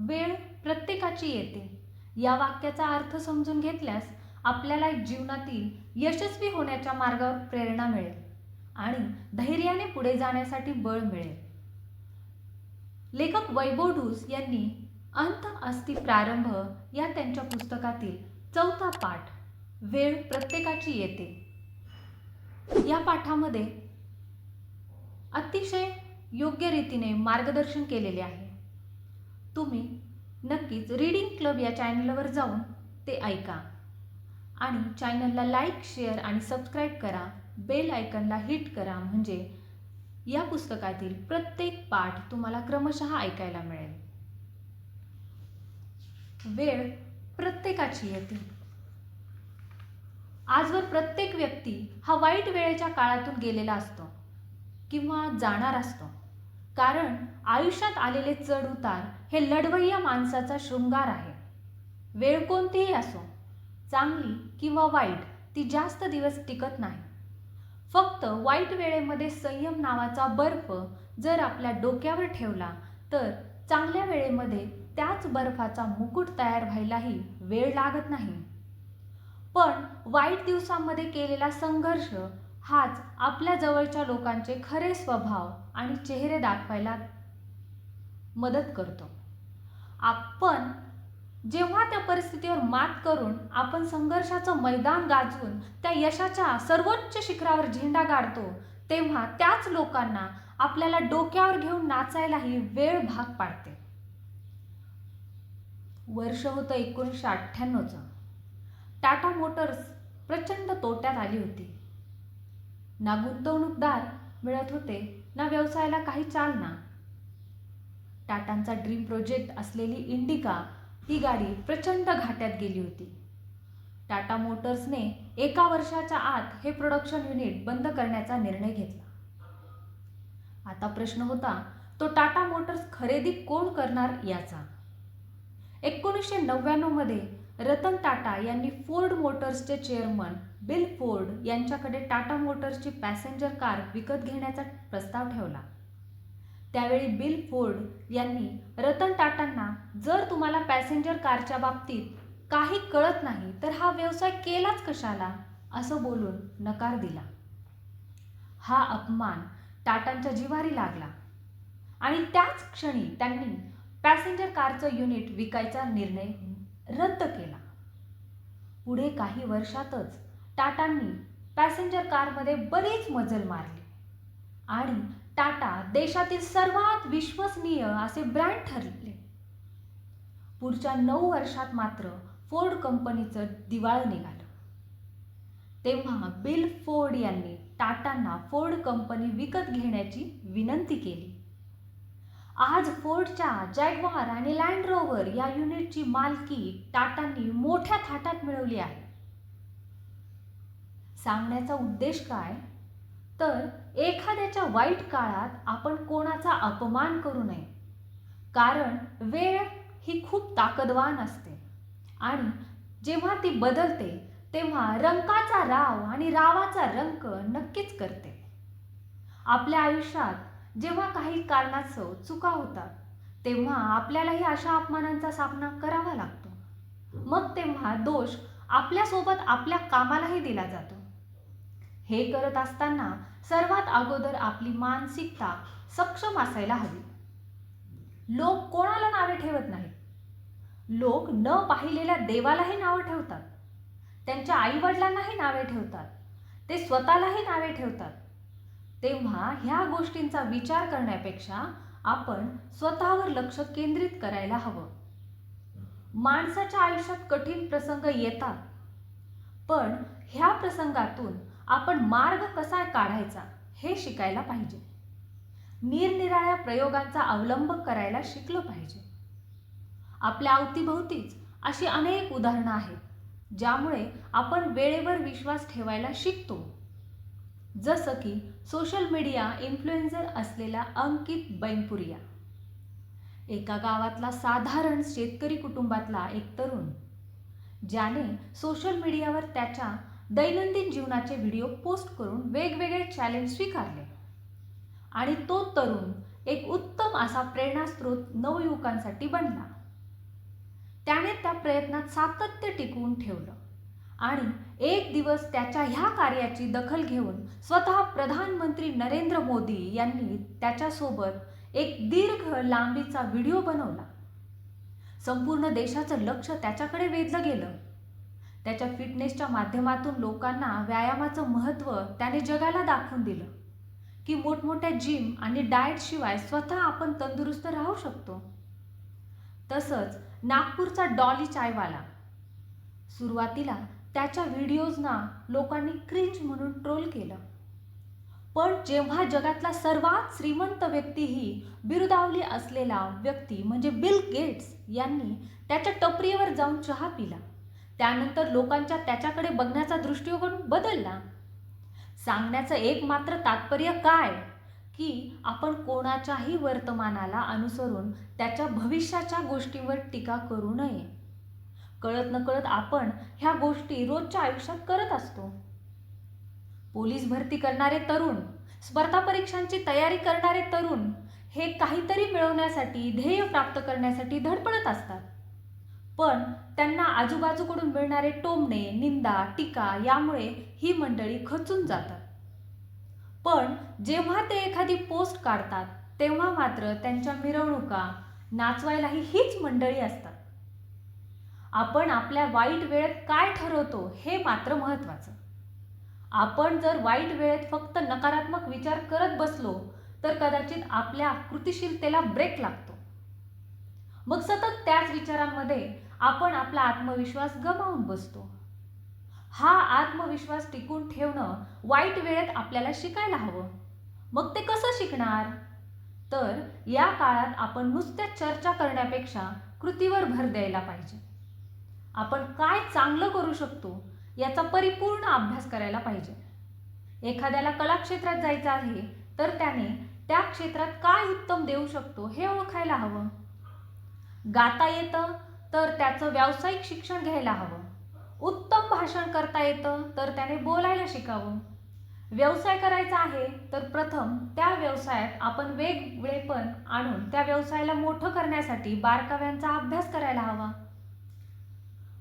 वेळ प्रत्येकाची येते. या वाक्याचा अर्थ समजून घेतल्यास आपल्याला जीवनातील यशस्वी होण्याच्या मार्गावर प्रेरणा मिळेल आणि धैर्याने पुढे जाण्यासाठी बळ मिळेल. लेखक वैभव ढूस यांनी अंत अस्ति प्रारंभ या त्यांच्या पुस्तकातील चौथा पाठ वेळ प्रत्येकाची येते. या पाठामध्ये अतिशय योग्य रीतीने मार्गदर्शन केलेले आहे. तुम्ही नक्कीच रीडिंग क्लब या चॅनलवर जाऊन ते ऐका. आणि चॅनलला लाईक शेअर आणि सबस्क्राईब करा. बेल आयकनला हिट करा. म्हणजे या पुस्तकातील प्रत्येक पाठ तुम्हाला क्रमशः ऐकायला मिळेल. वेळ प्रत्येकाची येते. आजवर प्रत्येक व्यक्ती हा वाईट वेळेच्या काळातून गेलेला असतो किंवा जाणार असतो. कारण आयुष्यात आलेले चढ उतार हे लढवय्या माणसाचा शृंगार आहे. वेळ कोणतीही असो चांगली किंवा वाईट ती जास्त दिवस टिकत नाही. फक्त वाईट वेळेमध्ये संयम नावाचा बर्फ जर आपल्या डोक्यावर ठेवला तर चांगल्या वेळेमध्ये त्याच बर्फाचा मुकुट तयार व्हायलाही वेळ लागत नाही. पण वाईट दिवसांमध्ये केलेला संघर्ष हाच आपल्या जवळच्या लोकांचे खरे स्वभाव आणि चेहरे दाखवायला मदत करतो. आपण जेव्हा त्या परिस्थितीवर मात करून आपण संघर्षाचं मैदान गाजवून त्या यशाच्या सर्वोच्च शिखरावर झेंडा गाडतो तेव्हा त्याच लोकांना आपल्याला डोक्यावर घेऊन नाचायलाही वेळ भाग पाडते. वर्ष होतं एकोणीसशे अठ्ठ्याण्णवचं. टाटा मोटर्स प्रचंड तोट्यात आली होती. ना गुंतवणूकदार मिळत होते. ना व्यवसायाला काही चालना टाटांचा ड्रीम प्रोजेक्ट असलेली इंडिका ही गाडी प्रचंड घाट्यात गेली होती. टाटा मोटर्सने एका वर्षाच्या आत हे प्रोडक्शन युनिट बंद करण्याचा निर्णय घेतला. आता प्रश्न होता तो टाटा मोटर्स खरेदी कोण करणार याचा? एकोणीसशे नव्याण्णवमध्ये रतन टाटा यांनी फोर्ड मोटर्सचे चेअरमन बिल फोर्ड यांच्याकडे टाटा मोटर्सची पॅसेंजर कार विकत घेण्याचा प्रस्ताव ठेवला. त्यावेळी बिल फोर्ड यांनी रतन टाटांना जर तुम्हाला पॅसेंजर कारच्या बाबतीत काही कळत नाही तर हा व्यवसाय केलाच कशाला? असं बोलून नकार दिला. हा अपमान टाटांच्या जिवारी लागला आणि त्याच क्षणी त्यांनी पॅसेंजर कारचं युनिट विकायचा निर्णय रद्द केला. पुढे काही वर्षातच टाटांनी पॅसेंजर कारमध्ये बरीच मजल मारली. आणि टाटा देशातील सर्वात विश्वसनीय असे ब्रँड ठरले. पुढच्या नऊ वर्षात मात्र फोर्ड कंपनीचं दिवाळ निघालं. तेव्हा बिल फोर्ड यांनी टाटांना फोर्ड कंपनी विकत घेण्याची विनंती केली. आज फोर्डच्या जॅगवार आणि लँड रोवर या युनिटची मालकी टाटांनी मोठ्या थाटात मिळवली आहे. सांगण्याचा उद्देश काय? तर एखाद्याच्या वाईट काळात आपण कोणाचा अपमान करू नये. कारण वेळ ही खूप ताकदवान असते. आणि जेव्हा ती बदलते तेव्हा रंकाचा राव आणि रावाचा रंक नक्कीच करते. आपल्या आयुष्यात जेव्हा काही कारणास्तव चुका होतात तेव्हा आपल्यालाही अशा अपमानांचा सामना करावा लागतो. मग तेव्हा दोष आपल्यासोबत आपल्या कामालाही दिला जातो. हे करत असताना सर्वात अगोदर आपली मानसिकता सक्षम असायला हवी. लोक कोणाला नावे ठेवत नाहीत? लोक न पाहिलेल्या देवालाही नावं ठेवतात. त्यांच्या आईवडिलांनाही नावे ठेवतात. ते स्वतःलाही नावे ठेवतात. तेव्हा ह्या गोष्टींचा विचार करण्यापेक्षा आपण स्वतःवर लक्ष केंद्रित करायला हवं. माणसाच्या आयुष्यात कठीण प्रसंग येतात पण ह्या प्रसंगातून आपण मार्ग कसा काढायचा हे शिकायला पाहिजे. निरनिराळ्या प्रयोगांचा अवलंब करायला शिकलो पाहिजे. आपल्या अवतीभोवतीच अशी अनेक उदाहरणं आहेत ज्यामुळे आपण वेळेवर विश्वास ठेवायला शिकतो. जसं की सोशल मीडिया इन्फ्लुएन्झर असलेला अंकित बैनपुरिया. एका गावातला साधारण शेतकरी कुटुंबातला एक तरुण. ज्याने सोशल मीडियावर त्याच्या दैनंदिन जीवनाचे व्हिडिओ पोस्ट करून वेगवेगळे चॅलेंज स्वीकारले. आणि तो तरुण एक उत्तम असा प्रेरणास्रोत नवयुवकांसाठी बनला. त्याने त्या प्रयत्नात सातत्य टिकवून ठेवलं. आणि एक दिवस त्याच्या ह्या कार्याची दखल घेऊन स्वतः प्रधानमंत्री नरेंद्र मोदी यांनी त्याच्यासोबत एक दीर्घ लांबीचा व्हिडिओ बनवला. संपूर्ण देशाचं लक्ष त्याच्याकडे वेधलं गेलं. त्याच्या फिटनेसच्या माध्यमातून लोकांना व्यायामाचं महत्त्व त्याने जगाला दाखवून दिलं. की मोठमोठ्या जिम आणि डाएटशिवाय स्वतः आपण तंदुरुस्त राहू शकतो. तसंच नागपूरचा डॉली चायवाला. सुरुवातीला त्याच्या व्हिडिओजना लोकांनी क्रिंज म्हणून ट्रोल केलं. पण जेव्हा जगातला सर्वात श्रीमंत व्यक्ती ही बिरुदावली असलेला व्यक्ती म्हणजे बिल गेट्स यांनी त्याच्या टपरीवर जाऊन चहा पिला. त्यानंतर लोकांच्या त्याच्याकडे बघण्याचा दृष्टिकोन बदलला. सांगण्याचं एक मात्र तात्पर्य काय? की आपण कोणाच्याही वर्तमानाला अनुसरून त्याच्या भविष्याच्या गोष्टीवर टीका करू नये. कळत नकळत आपण ह्या गोष्टी रोजच्या आयुष्यात करत असतो. पोलीस भरती करणारे तरुण स्पर्धा परीक्षांची तयारी करणारे तरुण हे काहीतरी मिळवण्यासाठी ध्येय प्राप्त करण्यासाठी धडपडत असतात. पण त्यांना आजूबाजूकडून मिळणारे टोमणे निंदा टीका यामुळे ही मंडळी खचून जातात. पण जेव्हा ते एखादी पोस्ट काढतात तेव्हा मात्र त्यांच्या मिरवणुका नाचवायलाही हीच मंडळी असतात. आपण आपल्या वाईट वेळेत काय ठरवतो हे मात्र महत्त्वाचं. आपण जर वाईट वेळेत फक्त नकारात्मक विचार करत बसलो तर कदाचित आपल्या कृतिशीलतेला ब्रेक लागतो. मग सतत त्याच विचारांमध्ये आपण आपला आत्मविश्वास गमावून बसतो. हा आत्मविश्वास टिकून ठेवणं वाईट वेळेत आपल्याला शिकायला हवं. मग ते कसं शिकणार? तर या काळात आपण नुसत्या चर्चा करण्यापेक्षा कृतीवर भर द्यायला पाहिजे. आपण काय चांगलं करू शकतो याचा परिपूर्ण अभ्यास करायला पाहिजे. एखाद्याला कला क्षेत्रात जायचं आहे तर त्याने त्या क्षेत्रात काय उत्तम देऊ शकतो हे ओळखायला हवं. गाता येतं तर त्याचं व्यावसायिक शिक्षण घ्यायला हवं. उत्तम भाषण करता येतं तर त्याने बोलायला शिकावं. व्यवसाय करायचा आहे तर प्रथम त्या व्यवसायात आपण वेगवेगळेपण आणून त्या व्यवसायाला मोठं करण्यासाठी बारकाव्यांचा अभ्यास करायला हवा.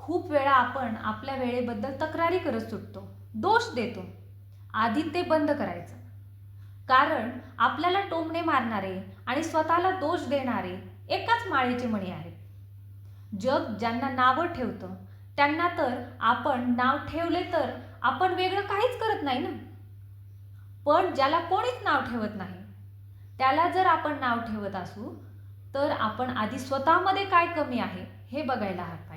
खूप वेळा आपण आपल्या वेळेबद्दल तक्रारी करत सुटतो दोष देतो. आधी ते बंद करायचं. कारण आपल्याला टोमणे मारणारे आणि स्वतःला दोष देणारे एकाच माळेचे मणी आहेत. जग ज्यांना नावं ठेवतं त्यांना तर आपण नाव ठेवले तर आपण वेगळं काहीच करत नाही ना? पण ज्याला कोणीच नाव ठेवत नाही त्याला जर आपण नाव ठेवत असू तर आपण आधी स्वतःमध्ये काय कमी आहे हे बघायला हवं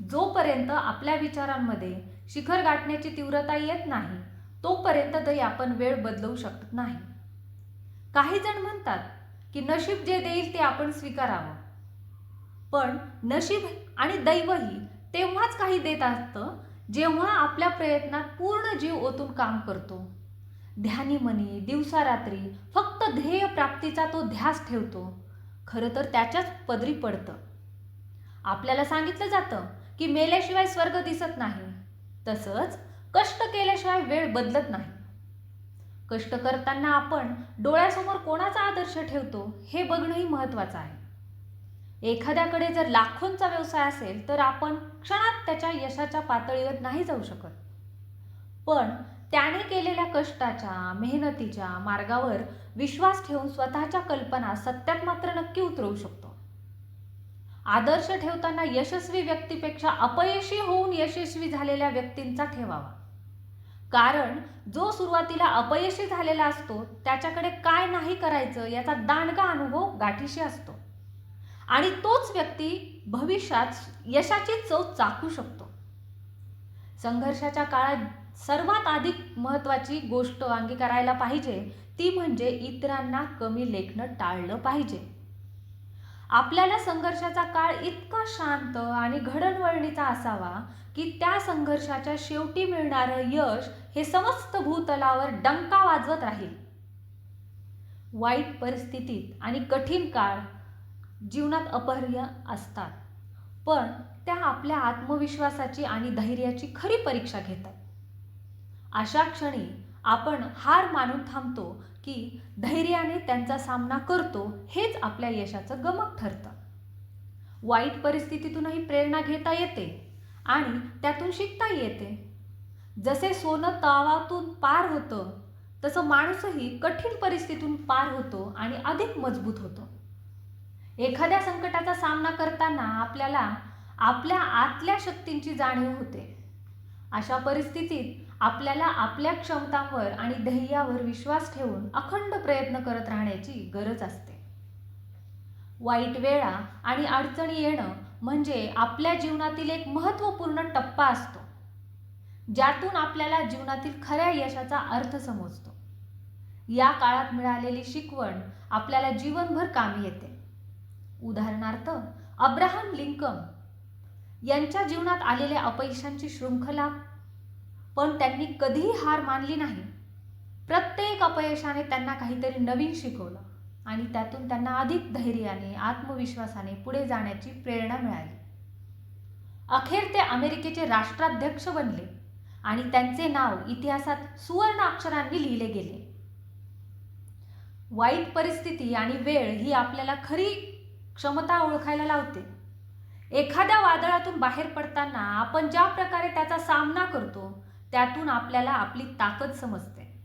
जोपर्यंत आपल्या विचारांमध्ये शिखर गाठण्याची तीव्रता येत नाही तोपर्यंत तरी आपण वेळ बदलवू शकत नाही. काही जण म्हणतात की नशीब जे देईल ते आपण स्वीकारावं. पण नशीब आणि दैवही तेव्हाच काही देत असतं जेव्हा आपल्या प्रयत्नात पूर्ण जीव ओतून काम करतो. ध्यानी मनी दिवसारात्री फक्त ध्येय प्राप्तीचा तो ध्यास ठेवतो. खरं तर त्याच्याच पदरी पडतं. आपल्याला सांगितलं जातं की मेल्याशिवाय स्वर्ग दिसत नाही. तसंच कष्ट केल्याशिवाय वेळ बदलत नाही. कष्ट करताना आपण डोळ्यासमोर कोणाचा आदर्श ठेवतो हे बघणंही महत्त्वाचं आहे. एखाद्याकडे जर लाखोंचा व्यवसाय असेल तर आपण क्षणात त्याच्या यशाच्या पातळीवर नाही जाऊ शकत. पण त्याने केलेल्या कष्टाच्या मेहनतीच्या मार्गावर विश्वास ठेवून स्वतःच्या कल्पना सत्यात मात्र नक्की उतरवू शकतो. आदर्श ठेवताना यशस्वी व्यक्तीपेक्षा अपयशी होऊन यशस्वी झालेल्या व्यक्तींचा ठेवावा. कारण जो सुरुवातीला अपयशी झालेला असतो त्याच्याकडे काय नाही करायचं याचा दांडगा अनुभव गाठीशी असतो. आणि तोच व्यक्ती भविष्यात यशाची चव चाखू शकतो. संघर्षाच्या काळात सर्वात अधिक महत्त्वाची गोष्ट अंगीकारायला पाहिजे ती म्हणजे इतरांना कमी लेखणं टाळलं पाहिजे. आपल्याला संघर्षाचा काळ इतका शांत आणि घडणवळणीचा असावा की त्या संघर्षाच्या शेवटी मिळणारं यश हे समस्त भूतलावर डंका वाजवत राहील. वाईट परिस्थितीत आणि कठीण काळ जीवनात अपहर्य असतात पण त्या आपल्या आत्मविश्वासाची आणि धैर्याची खरी परीक्षा घेतात. अशा क्षणी आपण हार मानून थांबतो की धैर्याने त्यांचा सामना करतो हेच आपल्या यशाचं गमक ठरतं. वाईट परिस्थितीतूनही प्रेरणा घेता येते आणि त्यातून शिकता येते. जसे सोनं तवातून पार होतं तसं माणूसही कठीण परिस्थितीतून पार होतो आणि अधिक मजबूत होतो. एखाद्या संकटाचा सामना करताना आपल्याला आपल्या आतल्या शक्तींची जाणीव होते. अशा परिस्थितीत आपल्याला आपल्या क्षमतांवर आणि ध्येयावर विश्वास ठेवून अखंड प्रयत्न करत राहण्याची गरज असते. वाईट वेळा आणि अडचणी येणं म्हणजे आपल्या जीवनातील एक महत्त्वपूर्ण टप्पा असतो. ज्यातून आपल्याला जीवनातील खऱ्या यशाचा अर्थ समजतो. या काळात मिळालेली शिकवण आपल्याला जीवनभर कामी येते. उदाहरणार्थ अब्राहम लिंकम यांच्या जीवनात आलेल्या अपयशांची शृंखला पण त्यांनी कधीही हार मानली नाही. प्रत्येक अपयशाने त्यांना काहीतरी नवीन शिकवलं आणि त्यातून त्यांना अधिक धैर्याने आत्मविश्वासाने पुढे जाण्याची प्रेरणा मिळाली. अखेर ते अमेरिकेचे राष्ट्राध्यक्ष बनले आणि त्यांचे नाव इतिहासात सुवर्ण अक्षरांनी लिहिले गेले. वाईट परिस्थिती आणि वेळ ही आपल्याला खरी क्षमता ओळखायला लावते. एखाद्या वादळातून बाहेर पडताना आपण ज्या प्रकारे त्याचा सामना करतो त्यातून आपल्याला आपली ताकद समजते.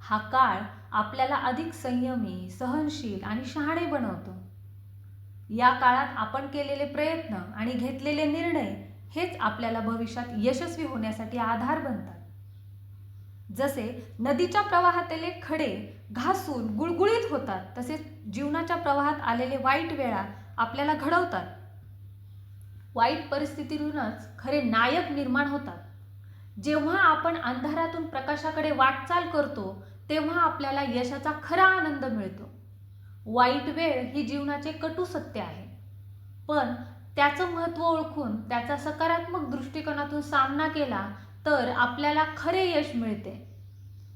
हा काळ आपल्याला अधिक संयमी सहनशील आणि शहाणे बनवतो. या काळात आपण केलेले प्रयत्न आणि घेतलेले निर्णय हेच आपल्याला भविष्यात यशस्वी होण्यासाठी आधार बनतात. जसे नदीच्या प्रवाहातले खडे घासून गुळगुळीत होतात तसेच जीवनाच्या प्रवाहात आलेले वाईट वेळा आपल्याला घडवतात. वाईट परिस्थितीतूनच खरे नायक निर्माण होतात. जेव्हा आपण अंधारातून प्रकाशाकडे वाटचाल करतो तेव्हा आपल्याला यशाचा खरा आनंद मिळतो. वाईट वेळ ही जीवनाचे कटू सत्य आहे. पण त्याचं महत्त्व ओळखून त्याचा सकारात्मक दृष्टिकोनातून सामना केला तर आपल्याला खरे यश मिळते.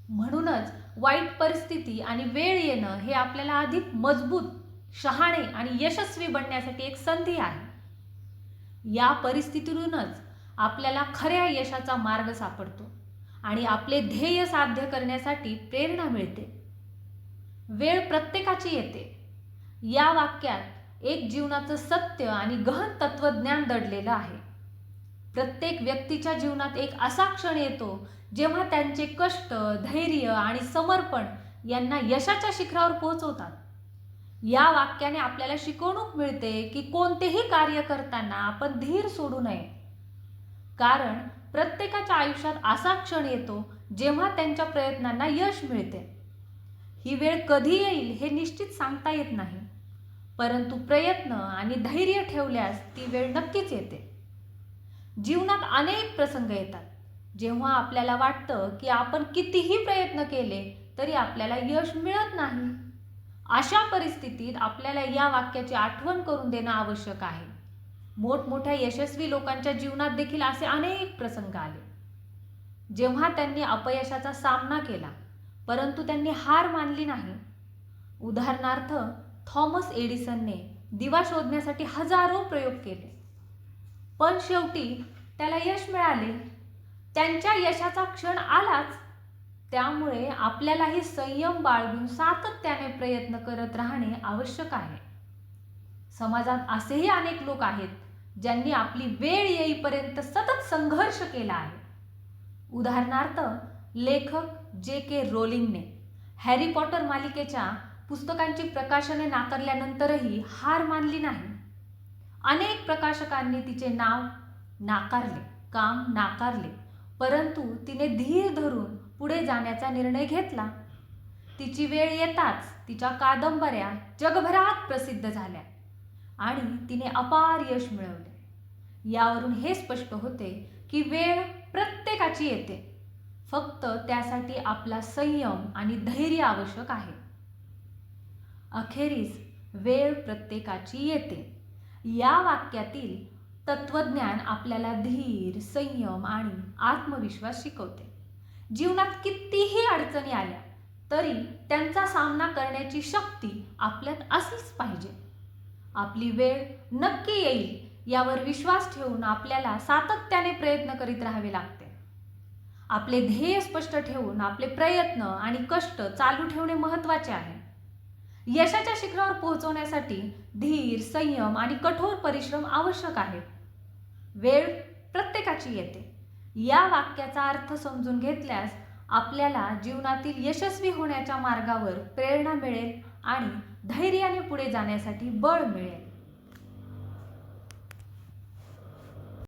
म्हणूनच वाईट परिस्थिती आणि वेळ येणं हे आपल्याला अधिक मजबूत शहाणे आणि यशस्वी बनण्यासाठी एक संधी आहे. या परिस्थितीतूनच आपल्याला खऱ्या यशाचा मार्ग सापडतो आणि आपले ध्येय साध्य करण्यासाठी प्रेरणा मिळते. वेळ प्रत्येकाची येते. या वाक्यात एक जीवनाचं सत्य आणि गहन तत्वज्ञान दडलेलं आहे. प्रत्येक व्यक्तीच्या जीवनात एक असा क्षण येतो जेव्हा त्यांचे कष्ट धैर्य आणि समर्पण यांना यशाच्या शिखरावर पोहोचवतात. या वाक्याने आपल्याला शिकवणूक मिळते की कोणतेही कार्य करताना आपण धीर सोडू नये. कारण प्रत्येकाच्या आयुष्यात असा क्षण येतो जेव्हा त्यांच्या प्रयत्नांना यश मिळते. ही वेळ कधी येईल हे निश्चित सांगता येत नाही परंतु प्रयत्न आणि धैर्य ठेवल्यास ती वेळ नक्कीच येते. जीवनात अनेक प्रसंग येतात. जेव्हा आपल्याला वाटतं की आपण कितीही प्रयत्न केले तरी आपल्याला यश मिळत नाही. अशा परिस्थितीत आपल्याला या वाक्याची आठवण करून देणं आवश्यक आहे. मोठमोठ्या यशस्वी लोकांच्या जीवनात देखील असे अनेक प्रसंग आले. जेव्हा त्यांनी अपयशाचा सामना केला परंतु त्यांनी हार मानली नाही. उदाहरणार्थ थॉमस एडिसनने दिवा शोधण्यासाठी हजारो प्रयोग केले. पण शेवटी त्याला यश मिळाले. त्यांच्या यशाचा क्षण आलाच. त्यामुळे आपल्यालाही संयम बाळगून सातत्याने प्रयत्न करत राहणे आवश्यक आहे. समाजात असेही अनेक लोक आहेत ज्यांनी आपली वेळ येईपर्यंत सतत संघर्ष केला आहे. उदाहरणार्थ लेखक जे के रोलिंगने हॅरी पॉटर मालिकेच्या पुस्तकांची प्रकाशने नाकारल्यानंतरही हार मानली नाही. अनेक प्रकाशकांनी तिचे नाव नाकारले काम नाकारले परंतु तिने धीर धरून पुढे जाण्याचा निर्णय घेतला. तिची वेळ येताच तिच्या कादंबऱ्या जगभरात प्रसिद्ध झाल्या. आणि तिने अपार यश मिळवले. यावरून हे स्पष्ट होते की वेळ प्रत्येकाची येते. फक्त त्यासाठी आपला संयम आणि धैर्य आवश्यक आहे. अखेरीस वेळ प्रत्येकाची येते. या वाक्यातील तत्वज्ञान आपल्याला धीर संयम आणि आत्मविश्वास शिकवते. जीवनात कितीही अडचणी आल्या तरी त्यांचा सामना करण्याची शक्ती आपल्यात असलीच पाहिजे. आपली वेळ नक्की येईल यावर विश्वास ठेवून आपल्याला सातत्याने प्रयत्न करीत राहावे लागते. आपले ध्येय स्पष्ट ठेवून आपले प्रयत्न आणि कष्ट चालू ठेवणे महत्त्वाचे आहे. यशाच्या शिखरावर पोहोचवण्यासाठी धीर संयम आणि कठोर परिश्रम आवश्यक आहेत. वेळ प्रत्येकाची येते. या वाक्याचा अर्थ समजून घेतल्यास आपल्याला जीवनातील यशस्वी होण्याच्या मार्गावर प्रेरणा मिळेल आणि धैर्याने पुढे जाण्यासाठी बळ मिळेल.